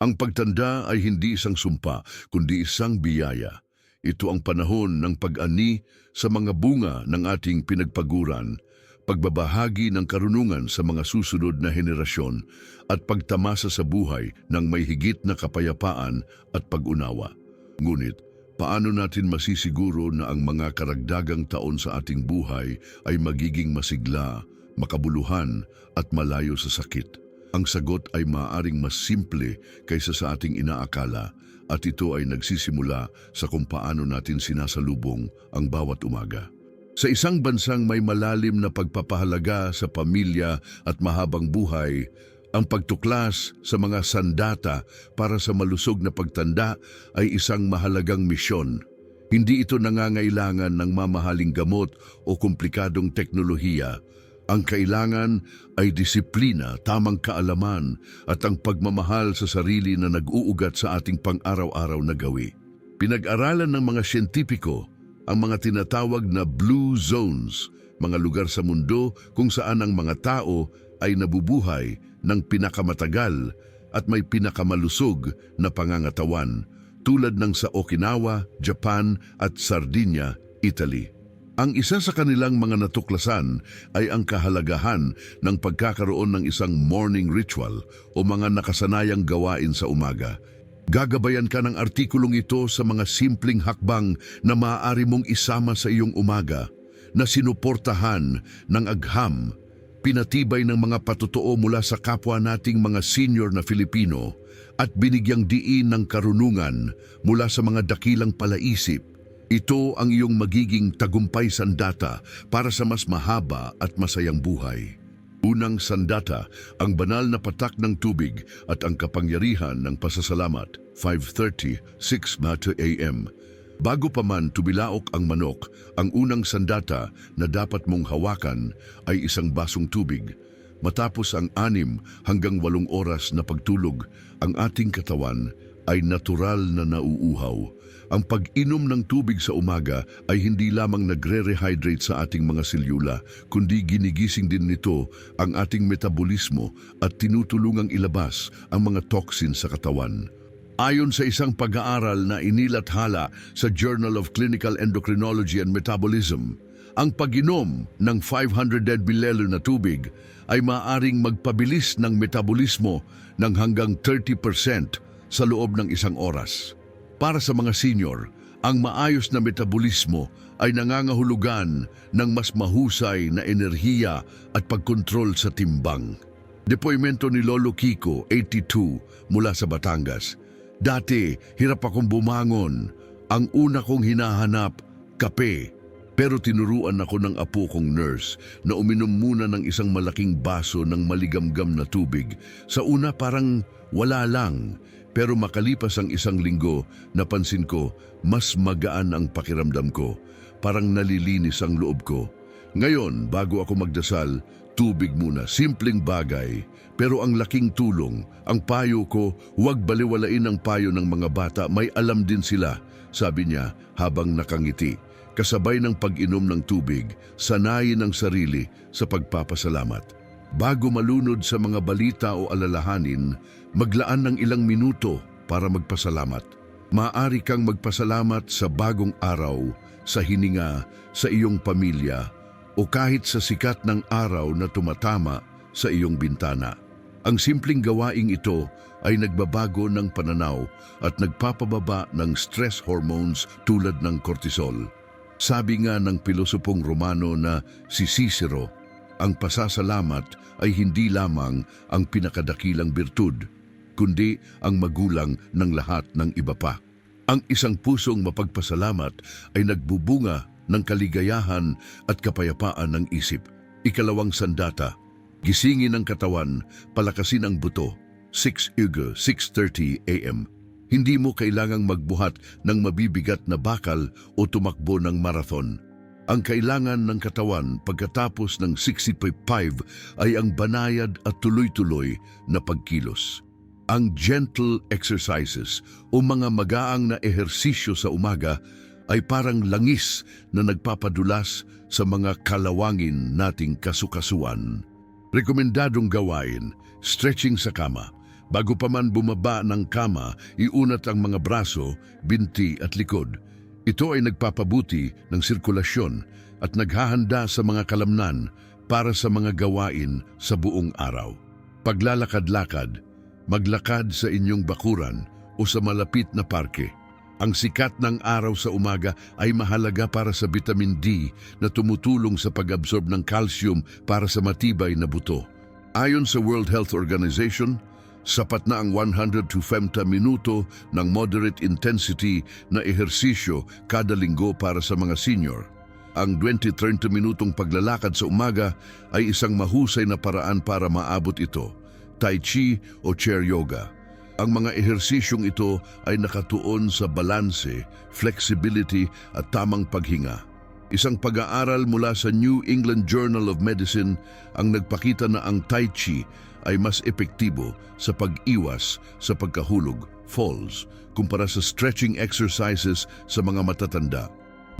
Ang pagtanda ay hindi isang sumpa, kundi isang biyaya. Ito ang panahon ng pag-ani sa mga bunga ng ating pinagpaguran, pagbabahagi ng karunungan sa mga susunod na henerasyon at pagtamasa sa buhay ng may higit na kapayapaan at pag-unawa. Ngunit, paano natin masisiguro na ang mga karagdagang taon sa ating buhay ay magiging masigla, makabuluhan at malayo sa sakit? Ang sagot ay maaaring mas simple kaysa sa ating inaakala at ito ay nagsisimula sa kung paano natin sinasalubong ang bawat umaga. Sa isang bansang may malalim na pagpapahalaga sa pamilya at mahabang buhay, ang pagtuklas sa mga sandata para sa malusog na pagtanda ay isang mahalagang misyon. Hindi ito nangangailangan ng mamahaling gamot o komplikadong teknolohiya. Ang kailangan ay disiplina, tamang kaalaman at ang pagmamahal sa sarili na nag-uugat sa ating pang-araw-araw na gawi. Pinag-aralan ng mga siyentipiko ang mga tinatawag na blue zones, mga lugar sa mundo kung saan ang mga tao ay nabubuhay ng pinakamatagal at may pinakamalusog na pangangatawan tulad ng sa Okinawa, Japan at Sardinia, Italy. Ang isa sa kanilang mga natuklasan ay ang kahalagahan ng pagkakaroon ng isang morning ritual o mga nakasanayang gawain sa umaga. Gagabayan ka ng artikulong ito sa mga simpleng hakbang na maaari mong isama sa iyong umaga na sinuportahan ng agham, pinatibay ng mga patotoo mula sa kapwa nating mga senior na Filipino at binigyang diin ng karunungan mula sa mga dakilang palaisip ito ang iyong magiging tagumpay sandata para sa mas mahaba at masayang buhay. Unang sandata, ang banal na patak ng tubig at ang kapangyarihan ng pasasalamat, 5.30, 6 Mata AM. Bago pa man tumilaok ang manok, ang unang sandata na dapat mong hawakan ay isang basong tubig. Matapos ang anim hanggang walong oras na pagtulog, ang ating katawan ay natural na nauuhaw. Ang pag-inom ng tubig sa umaga ay hindi lamang nagre-rehydrate sa ating mga selyula, kundi ginigising din nito ang ating metabolismo at tinutulungang ilabas ang mga toxin sa katawan. Ayon sa isang pag-aaral na inilathala sa Journal of Clinical Endocrinology and Metabolism, ang pag-inom ng 500 ml na tubig ay maaring magpabilis ng metabolismo ng hanggang 30% sa loob ng isang oras. Para sa mga senior, ang maayos na metabolismo ay nangangahulugan ng mas mahusay na enerhiya at pagkontrol sa timbang. Depoymento ni Lolo Kiko, 82, mula sa Batangas. Dati, hirap akong bumangon. Ang una kong hinahanap, kape. Pero tinuruan ako ng apo kong nurse na uminom muna ng isang malaking baso ng maligamgam na tubig. Sa una parang wala lang, pero makalipas ang isang linggo, napansin ko, mas magaan ang pakiramdam ko. Parang nalilinis ang loob ko. Ngayon, bago ako magdasal, tubig muna, simpleng bagay. Pero ang laking tulong, ang payo ko, huwag baliwalain ang payo ng mga bata, may alam din sila, sabi niya habang nakangiti. Kasabay ng pag-inom ng tubig, sanayin ang sarili sa pagpapasalamat. Bago malunod sa mga balita o alalahanin, maglaan ng ilang minuto para magpasalamat. Maaari kang magpasalamat sa bagong araw, sa hininga, sa iyong pamilya, o kahit sa sikat ng araw na tumatama sa iyong bintana. Ang simpleng gawaing ito ay nagbabago ng pananaw at nagpapababa ng stress hormones tulad ng cortisol. Sabi nga ng pilosopong Romano na si Cicero, ang pasasalamat ay hindi lamang ang pinakadakilang birtud, kundi ang magulang ng lahat ng iba pa. Ang isang pusong mapagpasalamat ay nagbubunga ng kaligayahan at kapayapaan ng isip. Ikalawang sandata, gisingin ang katawan, palakasin ang buto. 6 Ugo, 6.30 AM. Hindi mo kailangang magbuhat ng mabibigat na bakal o tumakbo ng marathon. Ang kailangan ng katawan pagkatapos ng 65 ay ang banayad at tuloy-tuloy na pagkilos. Ang gentle exercises o mga magaang na ehersisyo sa umaga ay parang langis na nagpapadulas sa mga kalawangin nating kasukasuan. Rekomendadong gawain, stretching sa kama, Bago pa man bumaba ng kama, iunat ang mga braso, binti at likod. Ito ay nagpapabuti ng sirkulasyon at naghahanda sa mga kalamnan para sa mga gawain sa buong araw. Paglalakad-lakad, maglakad sa inyong bakuran o sa malapit na parke. Ang sikat ng araw sa umaga ay mahalaga para sa vitamin D na tumutulong sa pag-absorb ng calcium para sa matibay na buto. Ayon sa World Health Organization, sapat na ang 100 to 50 minuto ng moderate intensity na ehersisyo kada linggo para sa mga senior. Ang 20-30 minutong paglalakad sa umaga ay isang mahusay na paraan para maabot ito, Tai Chi o Chair Yoga. Ang mga ehersisyong ito ay nakatuon sa balanse, flexibility at tamang paghinga. Isang pag-aaral mula sa New England Journal of Medicine ang nagpakita na ang Tai Chi ay mas epektibo sa pag-iwas sa pagkahulog, falls, kumpara sa stretching exercises sa mga matatanda.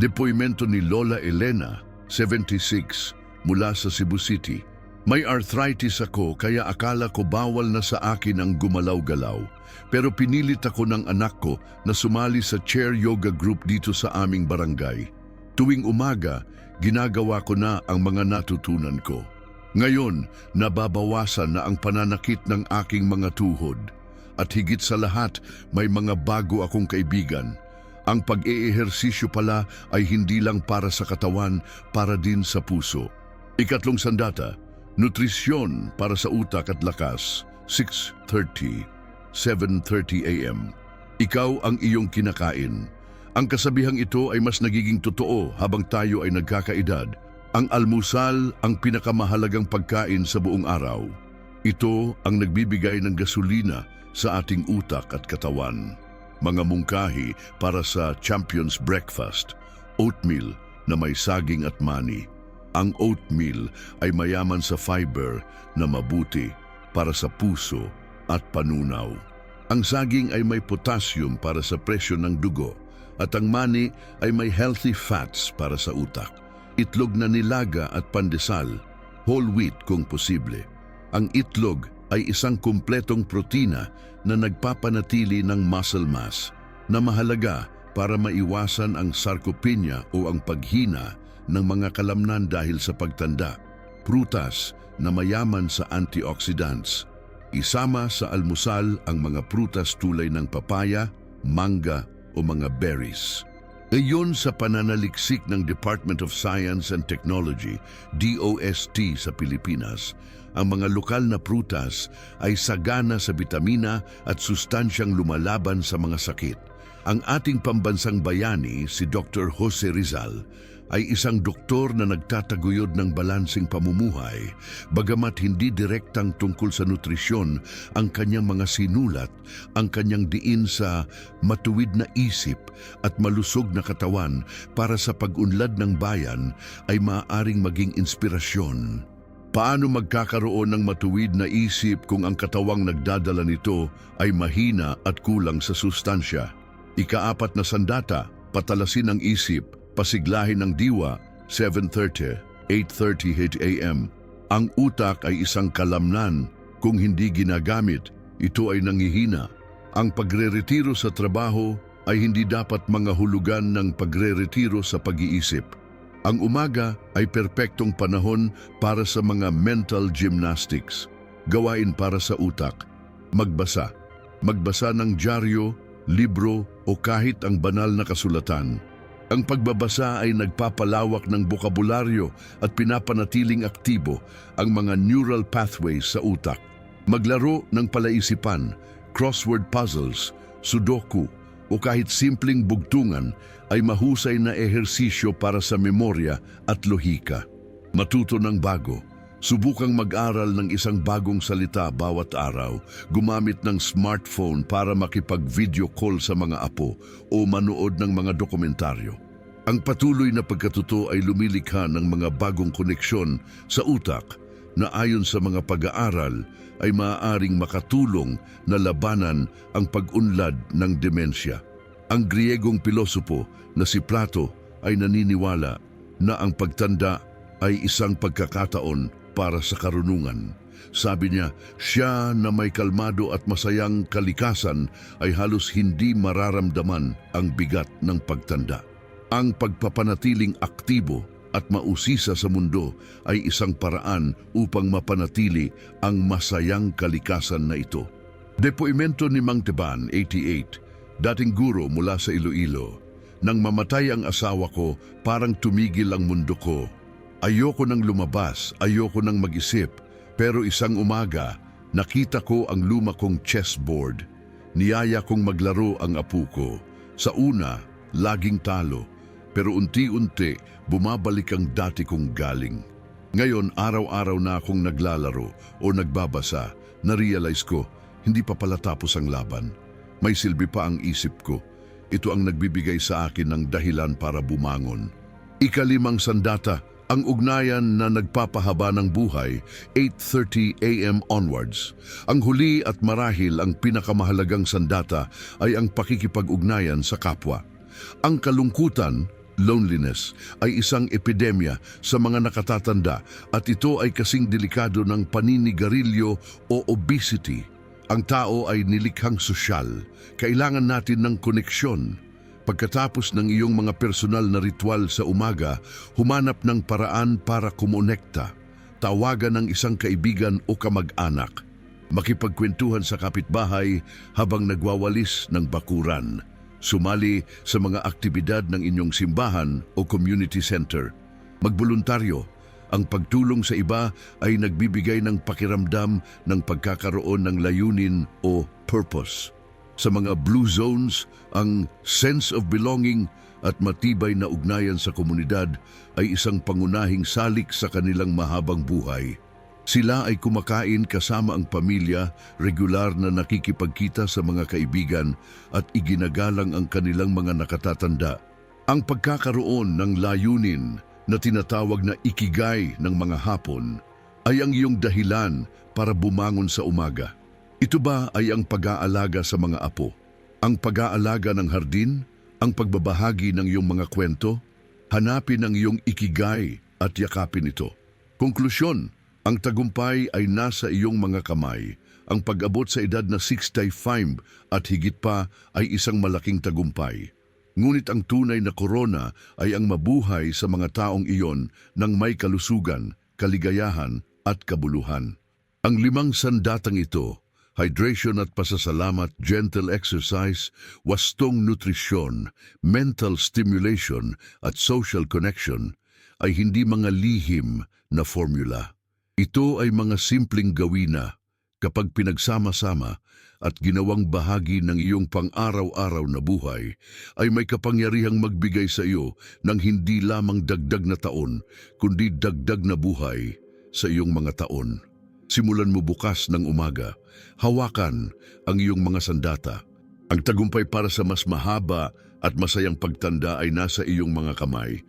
Depoimento ni Lola Elena, 76, mula sa Cebu City. May arthritis ako kaya akala ko bawal na sa akin ang gumalaw-galaw. Pero pinilit ako ng anak ko na sumali sa chair yoga group dito sa aming barangay. Tuwing umaga, ginagawa ko na ang mga natutunan ko. Ngayon, nababawasan na ang pananakit ng aking mga tuhod. At higit sa lahat, may mga bago akong kaibigan. Ang pag-eehersisyo pala ay hindi lang para sa katawan, para din sa puso. Ikatlong sandata, nutrisyon para sa utak at lakas, 6.30, 7.30 a.m. Ikaw ang iyong kinakain. Ang kasabihang ito ay mas nagiging totoo habang tayo ay nagkakaedad. Ang almusal ang pinakamahalagang pagkain sa buong araw. Ito ang nagbibigay ng gasolina sa ating utak at katawan. Mga mungkahi para sa Champion's Breakfast, oatmeal na may saging at mani. Ang oatmeal ay mayaman sa fiber na mabuti para sa puso at panunaw. Ang saging ay may potassium para sa presyo ng dugo at ang mani ay may healthy fats para sa utak. Itlog na nilaga at pandesal, whole wheat kung posible. Ang itlog ay isang kumpletong protina na nagpapanatili ng muscle mass na mahalaga para maiwasan ang sarcopenia o ang paghina ng mga kalamnan dahil sa pagtanda. Prutas na mayaman sa antioxidants. Isama sa almusal ang mga prutas tulay ng papaya, mangga o mga berries. Ayon sa pananaliksik ng Department of Science and Technology, DOST sa Pilipinas, ang mga lokal na prutas ay sagana sa bitamina at sustansyang lumalaban sa mga sakit. Ang ating pambansang bayani, si Dr. Jose Rizal, ay isang doktor na nagtataguyod ng balansing pamumuhay, bagamat hindi direktang tungkol sa nutrisyon ang kanyang mga sinulat, ang kanyang diin sa matuwid na isip at malusog na katawan para sa pag-unlad ng bayan ay maaaring maging inspirasyon. Paano magkakaroon ng matuwid na isip kung ang katawang nagdadala nito ay mahina at kulang sa sustansya? Ikaapat na sandata, patalasin ang isip, pasiglahin ng diwa, 7.30, 8.30 a.m. Ang utak ay isang kalamnan. Kung hindi ginagamit, ito ay nangihina. Ang pagre-retiro sa trabaho ay hindi dapat mga hulugan ng pagre-retiro sa pag-iisip. Ang umaga ay perpektong panahon para sa mga mental gymnastics. Gawain para sa utak. Magbasa. Magbasa ng dyaryo, libro o kahit ang banal na kasulatan. Ang pagbabasa ay nagpapalawak ng bokabularyo at pinapanatiling aktibo ang mga neural pathways sa utak. Maglaro ng palaisipan, crossword puzzles, sudoku o kahit simpleng bugtungan ay mahusay na ehersisyo para sa memorya at lohika. Matuto ng bago, subukang mag-aral ng isang bagong salita bawat araw, gumamit ng smartphone para makipag-video call sa mga apo o manood ng mga dokumentaryo. Ang patuloy na pagkatuto ay lumilikha ng mga bagong koneksyon sa utak na ayon sa mga pag-aaral ay maaaring makatulong na labanan ang pag-unlad ng demensya. Ang Griegong pilosopo na si Plato ay naniniwala na ang pagtanda ay isang pagkakataon para sa karunungan. Sabi niya, siya na may kalmado at masayang kalikasan ay halos hindi mararamdaman ang bigat ng pagtanda. Ang pagpapanatiling aktibo at mausisa sa mundo ay isang paraan upang mapanatili ang masayang kalikasan na ito. Depoimento ni Mang Teban, 88, dating guro mula sa Iloilo. Nang mamatay ang asawa ko, parang tumigil ang mundo ko. Ayoko nang lumabas, ayoko nang mag-isip, pero isang umaga, nakita ko ang luma kong chessboard. Niyaya kong maglaro ang apu ko. Sa una, laging talo, pero unti-unti bumabalik ang dati kong galing. Ngayon, araw-araw na akong naglalaro o nagbabasa, na-realize ko, hindi pa pala tapos ang laban. May silbi pa ang isip ko. Ito ang nagbibigay sa akin ng dahilan para bumangon. Ikalimang sandata, ang ugnayan na nagpapahaba ng buhay, 8.30 a.m. onwards. Ang huli at marahil ang pinakamahalagang sandata ay ang pakikipag-ugnayan sa kapwa. Ang kalungkutan, loneliness, ay isang epidemya sa mga nakatatanda at ito ay kasing delikado ng paninigarilyo o obesity. Ang tao ay nilikhang sosyal. Kailangan natin ng koneksyon. Pagkatapos ng iyong mga personal na ritual sa umaga, humanap ng paraan para kumonekta. Tawagan ng isang kaibigan o kamag-anak. Makipagkwentuhan sa kapitbahay habang nagwawalis ng bakuran. Sumali sa mga aktibidad ng inyong simbahan o community center. Magboluntaryo. Ang pagtulong sa iba ay nagbibigay ng pakiramdam ng pagkakaroon ng layunin o purpose. Sa mga blue zones, ang sense of belonging at matibay na ugnayan sa komunidad ay isang pangunahing salik sa kanilang mahabang buhay. Sila ay kumakain kasama ang pamilya, regular na nakikipagkita sa mga kaibigan at iginagalang ang kanilang mga nakatatanda. Ang pagkakaroon ng layunin na tinatawag na ikigay ng mga hapon ay ang iyong dahilan para bumangon sa umaga. Ito ba ay ang pag-aalaga sa mga apo? Ang pag-aalaga ng hardin? Ang pagbabahagi ng iyong mga kwento? Hanapin ang iyong ikigay at yakapin ito. Konklusyon, ang tagumpay ay nasa iyong mga kamay. Ang pag-abot sa edad na 65 at higit pa ay isang malaking tagumpay. Ngunit ang tunay na korona ay ang mabuhay sa mga taong iyon ng may kalusugan, kaligayahan at kabuluhan. Ang limang sandatang ito, hydration at pasasalamat, gentle exercise, wastong nutrisyon, mental stimulation at social connection ay hindi mga lihim na formula. Ito ay mga simpleng gawina kapag pinagsama-sama at ginawang bahagi ng iyong pang-araw-araw na buhay ay may kapangyarihang magbigay sa iyo ng hindi lamang dagdag na taon kundi dagdag na buhay sa iyong mga taon. Simulan mo bukas ng umaga, hawakan ang iyong mga sandata. Ang tagumpay para sa mas mahaba at masayang pagtanda ay nasa iyong mga kamay.